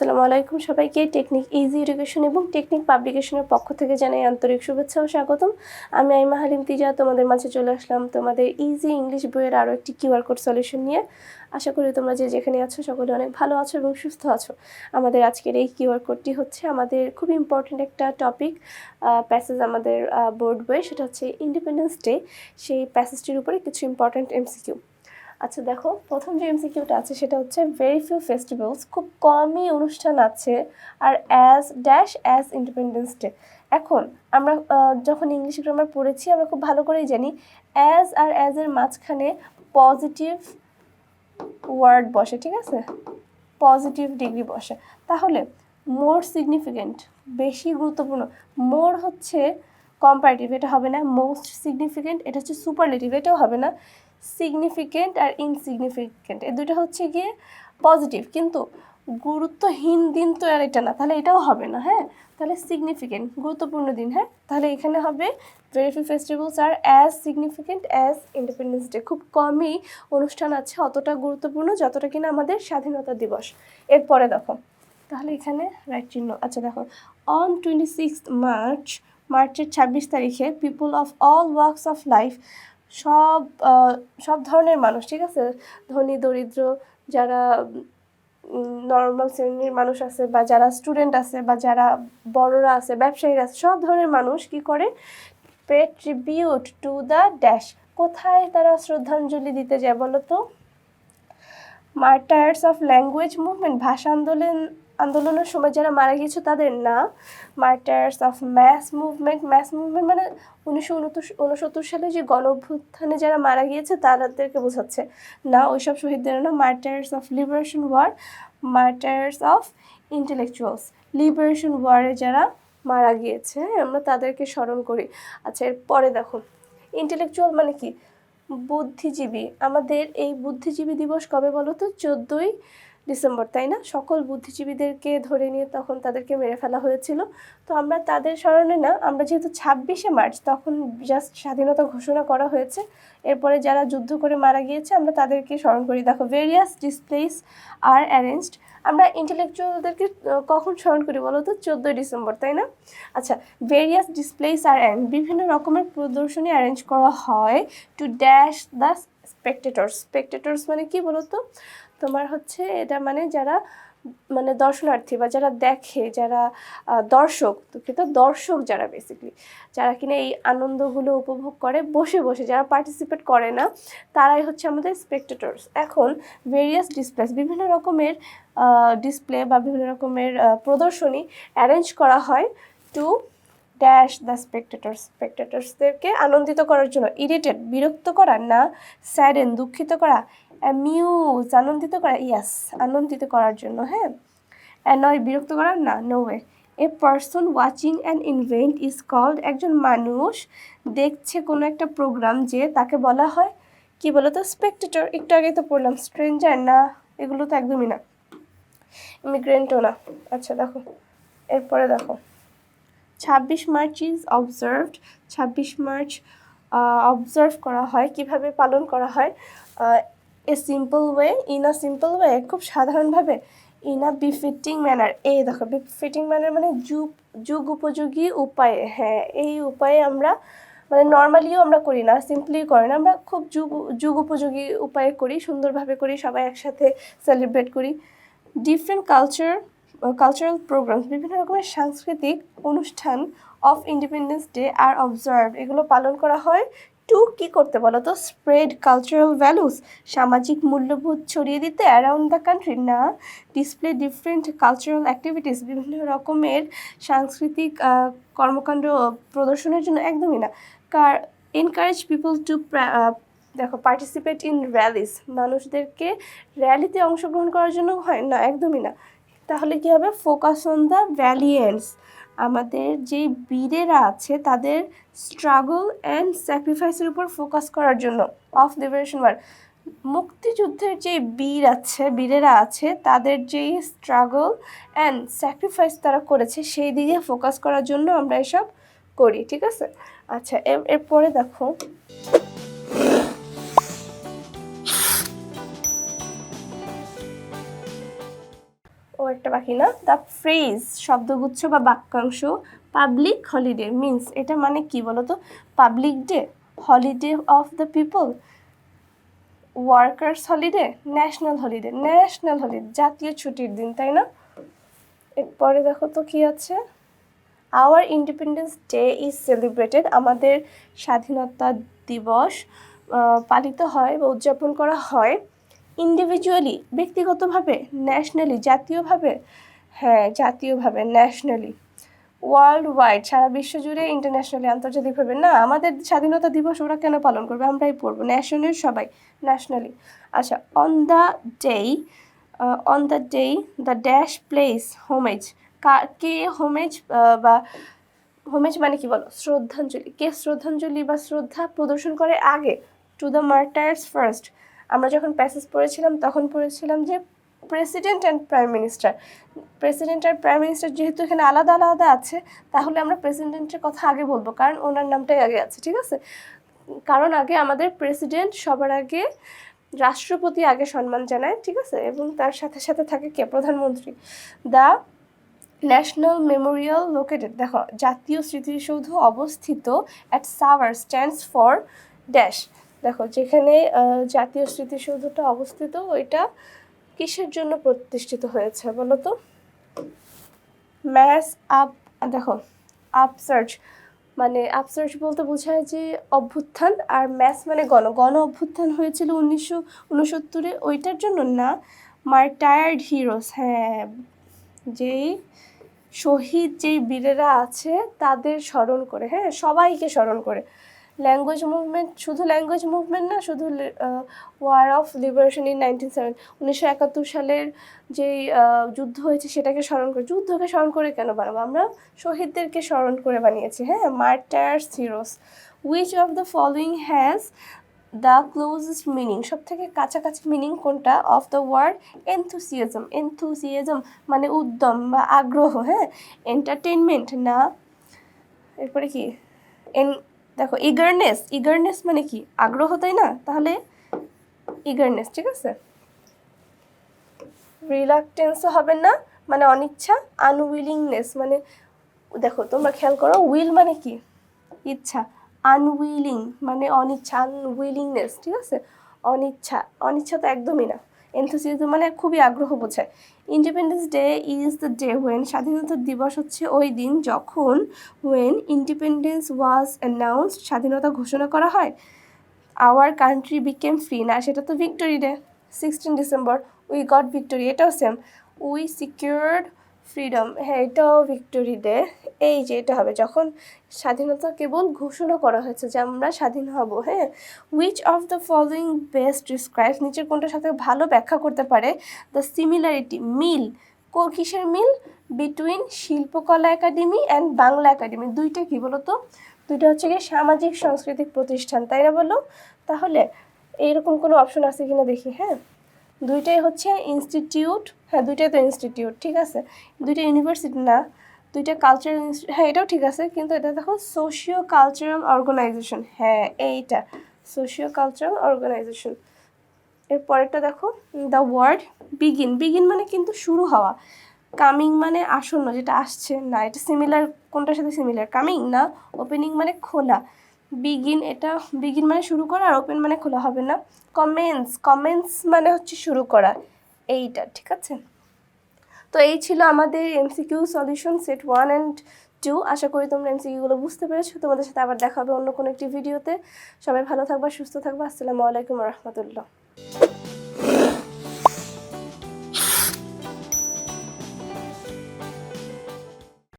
আসসালামু আলাইকুম সবাইকে। টেকনিক ইজি এডুকেশন এবং টেকনিক পাবলিকেশনের পক্ষ থেকে জানাই আন্তরিক শুভেচ্ছা ও স্বাগতম। আমি আইমা হালিম তিজা, তোমাদের মাঝে চলে আসলাম তোমাদের ইজি ইংলিশ বইয়ের আরও একটি কিউআর কোড সলিউশন নিয়ে। আশা করি তোমরা যে যেখানে আছো সকলে অনেক ভালো আছো এবং সুস্থ আছো। আমাদের আজকের এই কিউআর কোডটি হচ্ছে আমাদের খুব ইম্পর্ট্যান্ট একটা টপিক প্যাসেজ আমাদের বোর্ড বইয়ে। সেটা হচ্ছে ইন্ডিপেন্ডেন্স ডে সেই প্যাসেজটির উপরে কিছু ইম্পর্ট্যান্ট এমসিকিউ আচ্ছা দেখো, প্রথম যে এমসিকিউটা আছে সেটা হচ্ছে ভেরি ফিউ ফেস্টিভ্যালস খুব কমই অনুষ্ঠান আছে, আর as dash as independence day এখন আমরা যখন ইংলিশ গ্রামার পড়েছি, আমরা খুব ভালো করেই জানি অ্যাজ আর অ্যাজ এর মাঝখানে পজিটিভ ওয়ার্ড বসে, ঠিক আছে? পজিটিভ ডিগ্রি বসে। তাহলে মোর সিগনিফিকেন্ট বেশি গুরুত্বপূর্ণ মোর হচ্ছে কম্পারেটিভ এটা হবে না। মোস্ট সিগনিফিকেন্ট এটা হচ্ছে সুপারলেটিভ এটাও হবে না। সিগনিফিকেন্ট আর ইনসিগনিফিকেন্ট এই দুটো হচ্ছে গিয়ে পজিটিভ কিন্তু গুরুত্বহীন দিন তো আর এটা না, তাহলে এটাও হবে না হ্যাঁ? তাহলে সিগনিফিকেন্ট গুরুত্বপূর্ণ দিন হ্যাঁ? তাহলে এখানে হবে ভেরি ফিউ ফেস্টিভ্যালস আর as significant as independence day খুব কমই অনুষ্ঠান আছে, অতটা গুরুত্বপূর্ণ, যতটা কিনা আমাদের স্বাধীনতা দিবস। এরপরে দেখো, তাহলে এখানে রাইট চিহ্ন আচ্ছা দেখো অন টোয়েন্টি সিক্স মার্চ মার্চের ছাব্বিশ তারিখে people of all works of life সব সব ধরনের মানুষ, ঠিক আছে? ধনী, দরিদ্র, যারা নর্মাল শ্রেণির মানুষ আছে বা যারা স্টুডেন্ট আছে বা যারা বড়রা আছে, ব্যবসায়ীরা আছে, সব ধরনের মানুষ কি করে? Pay tribute to the dash কোথায় তারা শ্রদ্ধাঞ্জলি দিতে যায় বলো তো? মার্টায়ার্স অফ ল্যাঙ্গুয়েজ মুভমেন্ট ভাষা আন্দোলন আন্দোলনের সময় যারা মারা গিয়েছে তাদের না martyrs of mass movement. Mass movement মানে উনিশশো উনসত্তর সালে যে গণ অভ্যুত্থানে যারা মারা গিয়েছে তাদেরকে বোঝাচ্ছে। না, ওইসব শহীদদের না martyrs of liberation war, martyrs of intellectuals. Liberation ওয়ারে যারা মারা গিয়েছে, আমরা তাদেরকে স্মরণ করি। আচ্ছা এর পরে দেখো। ইন্টেলেকচুয়াল মানে কি? বুদ্ধিজীবী। আমাদের এই বুদ্ধিজীবী দিবস কবে বলো তো? চোদ্দোই ডিসেম্বর, তাই না? সকল বুদ্ধিজীবীদেরকে ধরে নিয়ে তখন তাদেরকে মেরে ফেলা হয়েছিল। তো আমরা তাদের স্মরণে না, আমরা যেহেতু ছাব্বিশে মার্চ, তখন জাস্ট স্বাধীনতা ঘোষণা করা হয়েছে। এরপরে যারা যুদ্ধ করে মারা গিয়েছে, আমরা তাদেরকে স্মরণ করি। দেখো ভেরিয়াস ডিসপ্লেস আর অ্যারেঞ্জড আমরা ইন্টেলেকচুয়ালদেরকে কখন স্মরণ করি বলো তো? চোদ্দোই ডিসেম্বর, তাই না? আচ্ছা ভেরিয়াস ডিসপ্লেস আর অ্যান্ড বিভিন্ন রকমের প্রদর্শনী অ্যারেঞ্জ করা হয় to dash the spectators spectators মানে কি বলতো? তোমার হচ্ছে এটা মানে যারা মানে দর্শনার্থী বা যারা দেখে, যারা দর্শক দুঃখিত দর্শক যারা বেসিকলি যারা কিনা এই আনন্দগুলো উপভোগ করে, বসে বসে, যারা পার্টিসিপেট করে না, তারাই হচ্ছে আমাদের স্পেকটেটর্স এখন ভেরিয়াস ডিসপ্লেস বিভিন্ন রকমের ডিসপ্লে বা বিভিন্ন রকমের প্রদর্শনী অ্যারেঞ্জ করা হয় টু ড্যাশ দ্য স্পেকটেটর্স স্পেকটেটর্সদেরকে আনন্দিত করার জন্য ইরিটেড বিরক্ত করা, না স্যাডেন দুঃখিত করা অ্যামিউজ আনন্দিত করা ইয়াস আনন্দিত করার জন্য হ্যাঁ? অ্যানয় বিরক্ত করা, না no way a person watching an invent is called একজন মানুষ দেখছে কোনো একটা প্রোগ্রাম যে তাকে বলা হয়, কি বলো তো স্পেকটেটর একটু আগে তো পড়লাম স্ট্রেঞ্জার না, এগুলো তো একদমই না ইমিগ্রেন্টও না। আচ্ছা দেখো, এরপরে দেখো। ছাব্বিশ মার্চ ইজ অবজার্ভড ছাব্বিশ মার্চ অবজার্ভ করা হয়, কীভাবে পালন করা হয় a simple way in a simple way খুব সাধারণভাবে ইন আ বিফিটিং ম্যানার এই দেখো বিফিটিং ম্যানার মানে যুগ যুগ উপযোগী উপায়ে হ্যাঁ এই উপায়ে আমরা মানে নর্মালিও আমরা করি না সিম্পলি করি না, আমরা খুব যুগ যুগ উপযোগী উপায়ে করি, সুন্দরভাবে করি, সবাই একসাথে সেলিব্রেট করি। ডিফারেন্ট কালচার কালচারাল প্রোগ্রামস বিভিন্ন রকমের সাংস্কৃতিক অনুষ্ঠান অফ ইন্ডিপেন্ডেন্স ডে আর অবজার্ভ এগুলো পালন করা হয় টু কি করতে বলো তো স্প্রেড কালচারাল ভ্যালুস সামাজিক মূল্যবোধ ছড়িয়ে দিতে অ্যারাউন্ড দ্য কান্ট্রি না ডিসপ্লে ডিফারেন্ট কালচারাল অ্যাক্টিভিটিস বিভিন্ন রকমের সাংস্কৃতিক কর্মকাণ্ড প্রদর্শনের জন্য একদমই না। কার এনকারেজ পিপল টু দেখো পার্টিসিপেট ইন র্যালিস মানুষদেরকে র্যালিতে অংশগ্রহণ করার জন্য হয়, না, একদমই না। তাহলে কি হবে? ফোকাস অন দ্য ভ্যালিয়েন্টস আমাদের যে বীরেরা আছে, তাদের স্ট্রাগল অ্যান্ড স্যাক্রিফাইসের উপর ফোকাস করার জন্য অফ লিবারেশন ওয়ার মুক্তিযুদ্ধের যে বীর আছে, বীরেরা আছে, তাদের যেই স্ট্রাগল অ্যান্ড স্যাক্রিফাইস তারা করেছে, সেই দিকে ফোকাস করার জন্য আমরা এসব করি, ঠিক আছে? আচ্ছা এরপরে দেখো। একটা বাকি না দ্য ফ্রেজ শব্দগুচ্ছ বা বাক্যাংশ পাবলিক হলিডে মিন্স এটা মানে কি বলো তো public day holiday of the people workers holiday national holiday national holiday জাতীয় ছুটির দিন, তাই না? এরপরে দেখো তো কি আছে? Our independence day is celebrated আমাদের স্বাধীনতা দিবস পালিত হয় বা উদযাপন করা হয়। ইন্ডিভিজুয়ালি ব্যক্তিগতভাবে ন্যাশনালি জাতীয়ভাবে হ্যাঁ জাতীয়ভাবে ন্যাশনালি ওয়ার্ল্ড ওয়াইড সারা বিশ্ব জুড়ে ইন্টারন্যাশনালি আন্তর্জাতিকভাবে। না, আমাদের স্বাধীনতা দিবস ওরা কেন পালন করবে? আমরাই পড়ব। ন্যাশনাল সবাই ন্যাশনালি আচ্ছা অন দ্য ডেই অন দ্য ডেই দ্য ড্যাশ প্লেস হোমেজ কে হোমেজ বা হোমেজ মানে কি বলো? শ্রদ্ধাঞ্জলি। কে শ্রদ্ধাঞ্জলি বা শ্রদ্ধা প্রদর্শন করে আগে? টু দ্য মার্টায়ার্স ফার্স্ট আমরা যখন প্যাসেজ পড়েছিলাম, তখন পড়েছিলাম যে president and prime minister president R prime minister যেহেতু এখানে আলাদা আলাদা আছে, তাহলে আমরা প্রেসিডেন্টের কথা আগে বলব, কারণ ওনার নামটাই আগে আছে, ঠিক আছে? কারণ আগে আমাদের প্রেসিডেন্ট সবার আগে রাষ্ট্রপতি আগে সম্মান জানায়, ঠিক আছে? এবং তার সাথে সাথে থাকে কে? প্রধানমন্ত্রী। The national memorial located. দেখো, জাতীয় স্মৃতিসৌধ অবস্থিত at Savar stands for dash দেখো, যেখানে জাতীয় স্মৃতিসৌধটা অবস্থিত, ওইটা কিসের জন্য প্রতিষ্ঠিত হয়েছে বলো তো ম্যাস আপ দেখো আপসার্চ মানে আপসার্চ বলতে বোঝায় যে অভ্যুত্থান, আর ম্যাস মানে গণ গণ অভ্যুত্থান হয়েছিল উনিশশো উনসত্তরে, ওইটার জন্য না মার টায়ার্ড হিরোস হ্যাঁ যেই শহীদ, যেই বীরেরা আছে, তাদের স্মরণ করে হ্যাঁ সবাইকে স্মরণ করে। ল্যাঙ্গুয়েজ মুভমেন্ট শুধু ল্যাঙ্গুয়েজ মুভমেন্ট না শুধু war of liberation in nineteen seven উনিশশো একাত্তর সালের আহ, যুদ্ধ হয়েছে সেটাকে স্মরণ করে যুদ্ধকে স্মরণ করে কেন বানাবো? আমরা শহীদদেরকে স্মরণ করে বানিয়েছি হ্যাঁ? Martyrs heroes which of the following has the closest meaning সব থেকে কাছাকাছি মিনিং কোনটা? Of the word enthusiasm enthusiasm মানে উদ্যম বা আগ্রহ হ্যাঁ? এন্টারটেনমেন্ট না এরপরে কি? এন দেখো ইগারনেস ইগারনেস মানে কি? আগ্রহ, তাই না? তাহলে ইগারনেস ঠিক আছে? রিলাকটেন্সও হবে না মানে অনিচ্ছা আনউইলিংনেস মানে দেখো, তোমরা খেয়াল করো উইল মানে কি? ইচ্ছা আনউইলিং মানে অনিচ্ছা আনউইলিংনেস ঠিক আছে? অনিচ্ছা অনিচ্ছা তো একদমই না। এনথুসিয়াজম মানে খুবই আগ্রহ বোঝায়। Independence day is the day when স্বাধীনতা দিবস হচ্ছে ওই দিন যখন ওয়েন ইন্ডিপেন্ডেন্স ওয়াজ অ্যানাউন্সড স্বাধীনতা ঘোষণা করা হয়। আওয়ার কান্ট্রি বিকেম ফ্রি না, সেটা তো victory day sixteen December we got victory এটাও সেম উই সিকিউরড ফ্রিডম হ্যাঁ এটাও ভিক্টোরি ডে এই যে এটা হবে, যখন স্বাধীনতা কেবল ঘোষণা করা হয়েছে যে আমরা স্বাধীন হব হ্যাঁ which of the following best describes নিচের কোনটার সাথে ভালো ব্যাখ্যা করতে পারে? দ্য সিমিলারিটি মিল কিসের মিল? Between Shilpakala academy and Bangla academy, দুইটা কি বলো তো দুইটা হচ্ছে গিয়ে সামাজিক সাংস্কৃতিক প্রতিষ্ঠান, তাই না বলো? তাহলে এইরকম কোনো অপশন আছে কিনা দেখি হ্যাঁ। দুইটাই হচ্ছে ইনস্টিটিউট হ্যাঁ দুইটাই তো ইনস্টিটিউট ঠিক আছে? দুইটা ইউনিভার্সিটি না, দুইটা কালচারাল হ্যাঁ এটাও ঠিক আছে, কিন্তু এটা দেখো সোশিও কালচারাল অর্গানাইজেশন হ্যাঁ এইটা সোশিও কালচারাল অর্গানাইজেশন এর পরেরটা দেখো দ্য ওয়ার্ড বিগিন বিগিন মানে কিন্তু শুরু হওয়া কামিং মানে আসন্ন, যেটা আসছে, না, এটা সিমিলার কোনটার সাথে সিমিলার কামিং না ওপেনিং মানে খোলা। বিগিন এটা বিগিন মানে শুরু করা আর ওপেন মানে খোলা হবে না। কমেন্টস কমেন্টস মানে হচ্ছে শুরু করা। এইটা, ঠিক আছে? তো এই ছিল আমাদের MCQ solution set one and two আশা করি তোমরা এমসিকিউগুলো বুঝতে পেরেছ। তোমাদের সাথে আবার দেখা হবে অন্য কোনো একটি ভিডিওতে সবাই ভালো থাকবা, সুস্থ থাকবা। আসসালামু আলাইকুম রহমতুল্লাহ।